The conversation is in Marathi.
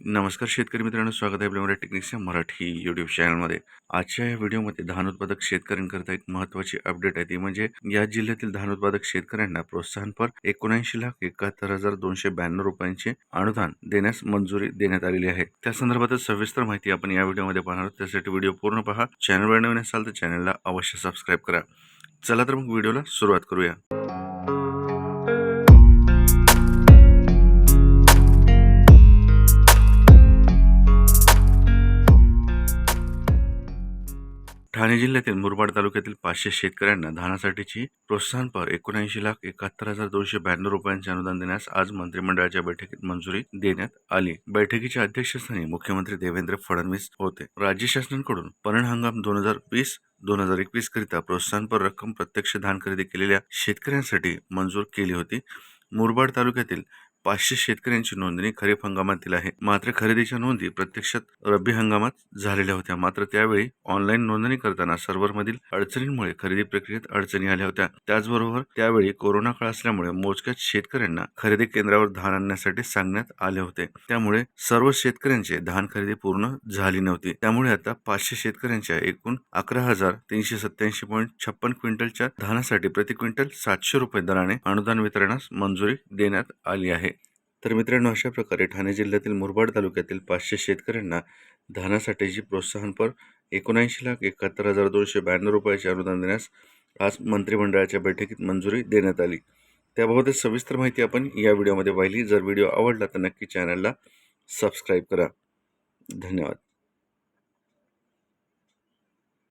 नमस्कार शेतकरी मित्रांनो स्वागत आहे आपल्या मराठी टेक्निक्सच्या मराठी यूट्यूब चॅनलमध्ये आजच्या या व्हिडिओमध्ये धान उत्पादक शेतकऱ्यांकरता एक महत्त्वाची अपडेट आहे ती म्हणजे या जिल्ह्यातील धान उत्पादक शेतकऱ्यांना प्रोत्साहनपर एकोणऐंशी लाख एकाहत्तर हजार दोनशे ब्याण्णव रुपयांचे अनुदान देण्यास मंजुरी देण्यात आलेली आहे. त्या संदर्भातच सविस्तर माहिती आपण या व्हिडिओमध्ये पाहणार आहोत. त्यासाठी व्हिडिओ पूर्ण पहा. चॅनलवर नवीन असाल तर चॅनलला अवश्य सबस्क्राईब करा. चला तर मग व्हिडिओला सुरुवात करूया. ठाणे जिल्ह्यातील मुरबाड तालुक्यातील पाचशे शेतकऱ्यांना धानासाठीची प्रोत्साहनपर एकोणऐंशी लाख एकाहत्तर हजार दोनशे ब्याण्णव रुपयांचे अनुदान देण्यास आज मंत्रिमंडळाच्या बैठकीत मंजुरी देण्यात आली. बैठकीच्या अध्यक्षस्थानी मुख्यमंत्री देवेंद्र फडणवीस होते. राज्य शासनाकडून पणन हंगाम दोन हजार वीस दोन हजार एकवीस करिता प्रोत्साहनपर रक्कम प्रत्यक्ष धान खरेदी केलेल्या शेतकऱ्यांसाठी मंजूर केली होती. मुरबाड तालुक्यातील पाचशे शेतकऱ्यांची नोंदणी खरीप हंगामातील आहे. मात्र खरेदीच्या नोंदी प्रत्यक्षात रब्बी हंगामात झालेल्या होत्या. मात्र त्यावेळी ऑनलाईन नोंदणी करताना सर्व्हरमधील अडचणींमुळे खरेदी प्रक्रियेत अडचणी आल्या होत्या. त्याचबरोबर त्यावेळी कोरोना काळ असल्यामुळे मोजक्याच शेतकऱ्यांना खरेदी केंद्रावर धान आणण्यासाठी सांगण्यात आले होते. त्यामुळे सर्व शेतकऱ्यांचे धान खरेदी पूर्ण झाली नव्हती. त्यामुळे आता पाचशे शेतकऱ्यांच्या एकूण अकरा हजार तीनशे सत्याऐंशी पॉईंट छप्पन क्विंटलच्या धानासाठी प्रति क्विंटल सातशे रुपये दराने अनुदान वितरणास मंजुरी देण्यात आली आहे. तर मित्रांनो अशा प्रकारे ठाणे जिल्ह्यातील मुरबाड तालुक्यातील पाचशे शेतकऱ्यांना धानासाठीची प्रोत्साहनपर एकोणऐंशी लाख एकाहत्तर हजार दोनशे ब्याण्णव रुपयाचे अनुदान देण्यास आज मंत्रिमंडळाच्या बैठकीत मंजुरी देण्यात आली. त्याबाबत सविस्तर माहिती आपण या व्हिडिओमध्ये पाहिली. जर व्हिडिओ आवडला तर नक्की चॅनलला सबस्क्राईब करा. धन्यवाद.